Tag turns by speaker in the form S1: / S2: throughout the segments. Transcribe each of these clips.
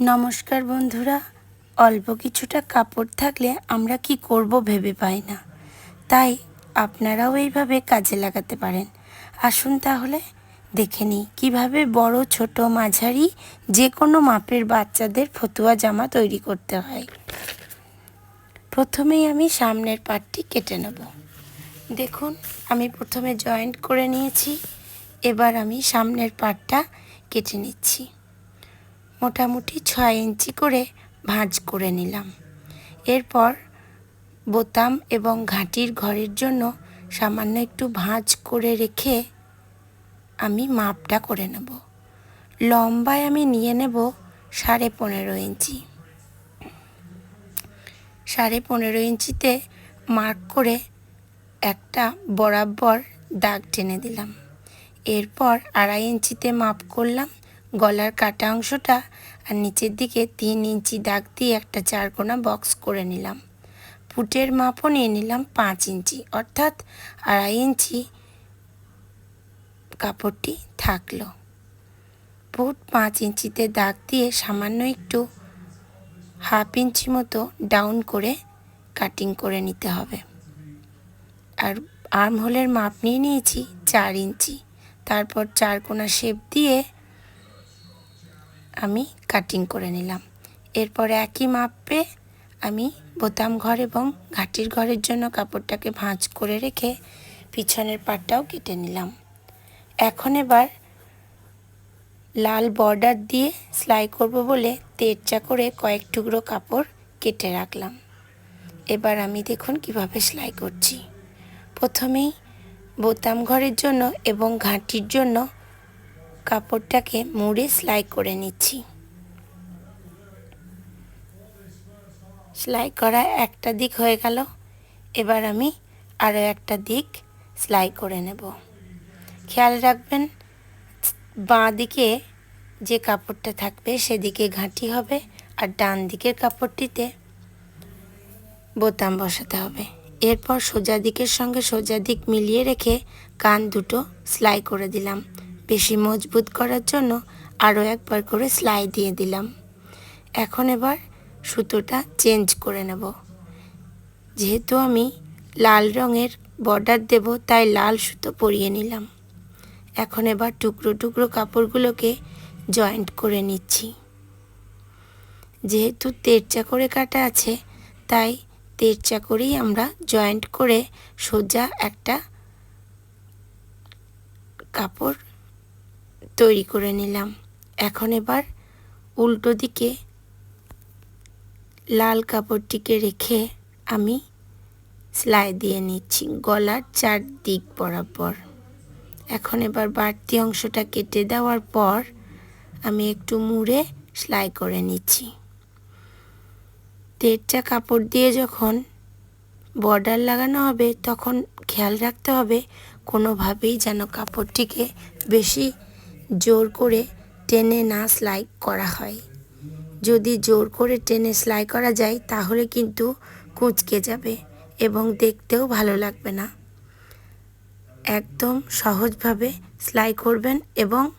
S1: নমস্কার বন্ধুরা, অল্প কিছুটা কাপড় থাকলে আমরা কি করব ভেবে পাই না। তাই আপনারাও এইভাবে কাজে লাগাতে পারেন। আসুন তাহলে দেখে নিই কীভাবে বড়, ছোট, মাঝারি যে কোনো মাপের বাচ্চাদের ফতুয়া জামা তৈরি করতে হয়। প্রথমেই আমি সামনের পাটটি কেটে নেব। দেখুন, আমি প্রথমে জয়েন্ট করে নিয়েছি, এবার আমি সামনের পাটটা কেটে নিচ্ছি। মোটামুটি ছয় ইঞ্চি করে ভাঁজ করে নিলাম। এরপর বোতাম এবং ঘাঁটির ঘরের জন্য সামান্য একটু ভাঁজ করে রেখে আমি মাপটা করে নেব। লম্বায় আমি নিয়ে নেব সাড়ে পনেরো ইঞ্চি। সাড়ে পনেরো ইঞ্চিতে মার্ক করে একটা বরাবর দাগ টেনে দিলাম। এরপর আড়াই ইঞ্চিতে মাপ করলাম গলার কাটা অংশটা আর নিচের দিকে তিন ইঞ্চি দাগ দিয়ে একটা চারকোনা বক্স করে নিলাম। ফুটের মাপও নিয়ে নিলাম পাঁচ ইঞ্চি, অর্থাৎ আড়াই ইঞ্চি কাপড়টি থাকল। ফুট পাঁচ ইঞ্চিতে দাগ দিয়ে সামান্য একটু হাফ ইঞ্চি মতো ডাউন করে কাটিং করে নিতে হবে। আর আর্ম হোলের মাপ নিয়ে নিয়েছি চার ইঞ্চি, তারপর চার কোনা শেপ দিয়ে আমি কাটিং করে নিলাম। এরপরে একই মাপে আমি বোতাম ঘর এবং ঘাটির ঘরের জন্য কাপড়টাকে ভাঁজ করে রেখে পিছনের পাটটাও কেটে নিলাম। এখন এবার লাল বর্ডার দিয়ে সেলাই করব বলে তেরচা করে কয়েক টুকরো কাপড় কেটে রাখলাম। এবার আমি দেখুন কীভাবে সেলাই করছি। প্রথমেই বোতাম ঘরের জন্য এবং ঘাঁটির জন্য কাপড়টাকে মুড়ে সেলাই করে নিচ্ছি। সেলাই করা একটা দিক হয়ে গেল। এবার আমি আরও একটা দিক সেলাই করে নেব। খেয়াল রাখবেন, বাঁ দিকে যে কাপড়টা থাকবে সেদিকে ঘাঁটি হবে আর ডান দিকের কাপড়টিতে বোতাম বসাতে হবে। এরপর সোজা দিকের সঙ্গে সোজা দিক মিলিয়ে রেখে কান দুটো সেলাই করে দিলাম। বেশি মজবুত করার জন্য আরও একবার করে সেলাই দিয়ে দিলাম। এখন এবার সুতোটা চেঞ্জ করে নেব। যেহেতু আমি লাল রঙের বর্ডার দেব, তাই লাল সুতো পরিয়ে নিলাম। এখন এবার টুকরো টুকরো কাপড়গুলোকে জয়েন্ট করে নিচ্ছি। যেহেতু তেরচা করে কাটা আছে, তাই তেরচা করেই আমরা জয়েন্ট করে সোজা একটা কাপড় তৈরি করে নিলাম। এখন এবার উল্টো দিকে লাল কাপড়টিকে রেখে আমি সেলাই দিয়ে নিচ্ছি গলার চার দিক বরাবর। এখন এবার বাড়তি অংশটা কেটে দেওয়ার পর আমি একটু মুড়ে সেলাই করে নিচ্ছি। তেরটা কাপড় দিয়ে যখন বর্ডার লাগানো হবে তখন খেয়াল রাখতে হবে কোনোভাবেই যেন কাপড়টিকে বেশি জোর করে টেনে না সেলাই করা হয়। যদি জোর করে টেনে সেলাই করা যায়, তাহলে কিন্তু কুঁচকে যাবে এবং দেখতেও ভালো লাগবে না। একদম সহজভাবে সেলাই করবেন এবং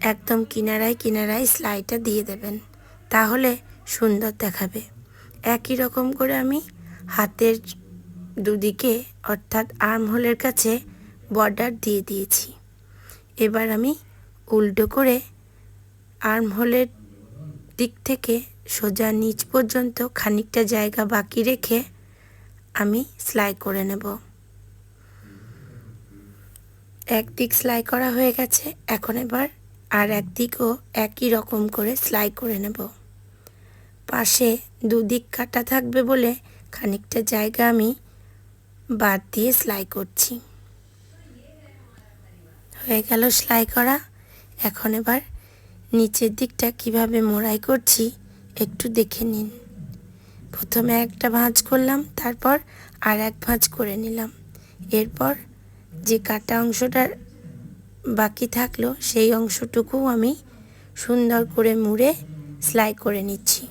S1: একদম কিনারায় কিনারায় সেলাইটা দিয়ে দেবেন। তাহলে সুন্দর দেখাবে। একই রকম করে আমি হাতের দুদিকে অর্থাৎ আর্ম হোলের কাছে বর্ডার দিয়ে দিয়েছি। এবার আমি উল্টো করে আর্ম হোলের দিক থেকে সোজা নিচ পর্যন্ত খানিকটা জায়গা বাকি রেখে আমি সেলাই করে নেব। একদিক সেলাই করা হয়ে গেছে, এখন এবার আর একদিকও একই রকম করে সেলাই করে নেব। পাশে দুদিক কাটা থাকবে বলে খানিকটা জায়গা আমি বাদ দিয়ে সেলাই করছি। হয়ে গেল সেলাই করা। এখন এবার নিচের দিকটা কীভাবে মোড়াই করছি একটু দেখে নিন। প্রথমে একটা ভাঁজ করলাম, তারপর আর এক ভাঁজ করে নিলাম। এরপর যে কাটা অংশটা বাকি থাকল, সেই অংশটুকুও আমি সুন্দর করে মুড়ে সেলাই করে নিচ্ছি।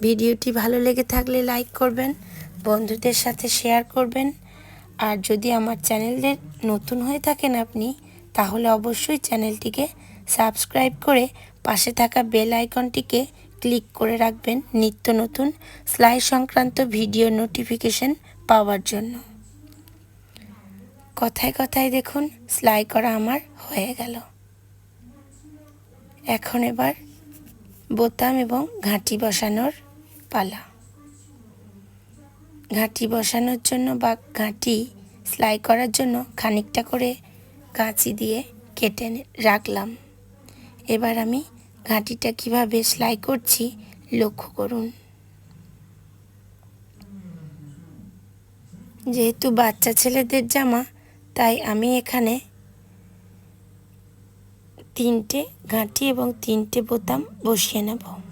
S1: ভিডিওটি ভালো লেগে থাকলে লাইক করবেন, বন্ধুদের সাথে শেয়ার করবেন। আর যদি আমার চ্যানেলের নতুন হয়ে থাকেন আপনি, তাহলে অবশ্যই চ্যানেলটিকে সাবস্ক্রাইব করে পাশে থাকা বেল আইকনটিকে ক্লিক করে রাখবেন নিত্য নতুন সেলাই সংক্রান্ত ভিডিও নোটিফিকেশন পাওয়ার জন্য। কথায় কথায় দেখুন, সেলাই করা আমার হয়ে গেল। এখন এবার বোতাম এবং ঘাঁটি বসানোর পালা। ঘাঁটি বসানোর জন্য বা ঘাঁটি সেলাই করার জন্য খানিকটা করে কাঁচি দিয়ে কেটে রাখলাম। এবার আমি ঘাঁটিটা কীভাবে সেলাই করছি লক্ষ্য করুন। যেহেতু বাচ্চা ছেলেদের জামা, তাই আমি এখানে তিনটে ঘাঁটি এবং তিনটে বোতাম বসিয়ে নেব।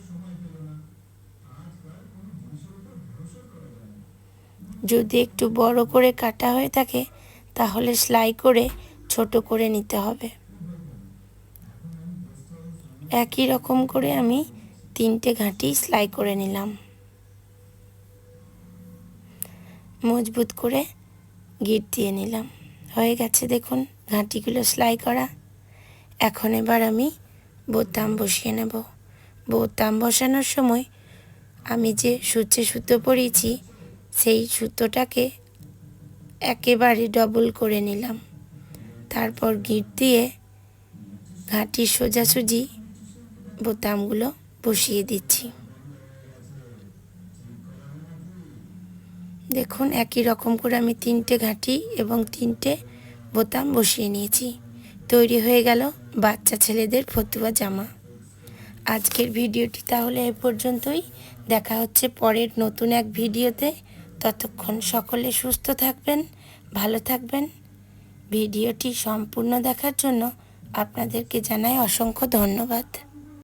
S1: যদি একটু বড় করে কাটা হয়ে থাকে, তাহলে সেলাই করে ছোট করে নিতে হবে। একই রকম করে আমি তিনটে ঘাঁটি সেলাই করে নিলাম। মজবুত করে গিট দিয়ে নিলাম। হয়ে গেছে দেখুন ঘাঁটিগুলো সেলাই করা। এখন এবার আমি বোতাম বসিয়ে নেব। বোতাম বসানোর সময় আমি যে সূচে সুতো পরিয়েছি সেই সুতোটাকে একেবারে ডবল করে নিলাম। তারপর গিট দিয়ে ঘাঁটির সোজাসুজি বোতামগুলো বসিয়ে দিচ্ছি। দেখুন, একই রকম করে আমি তিনটে ঘাঁটি এবং তিনটে বোতাম বসিয়ে নিয়েছি। তৈরি হয়ে গেল বাচ্চা ছেলেদের ফতুয়া জামা। আজকের ভিডিওটি তাহলে এ পর্যন্তই। দেখা হচ্ছে পরের নতুন এক ভিডিওতে। ততক্ষণ সকলে সুস্থ থাকবেন ভালো থাকবেন। ভিডিওটি সম্পূর্ণ দেখার জন্য আপনাদেরকে জানাই অসংখ্য ধন্যবাদ।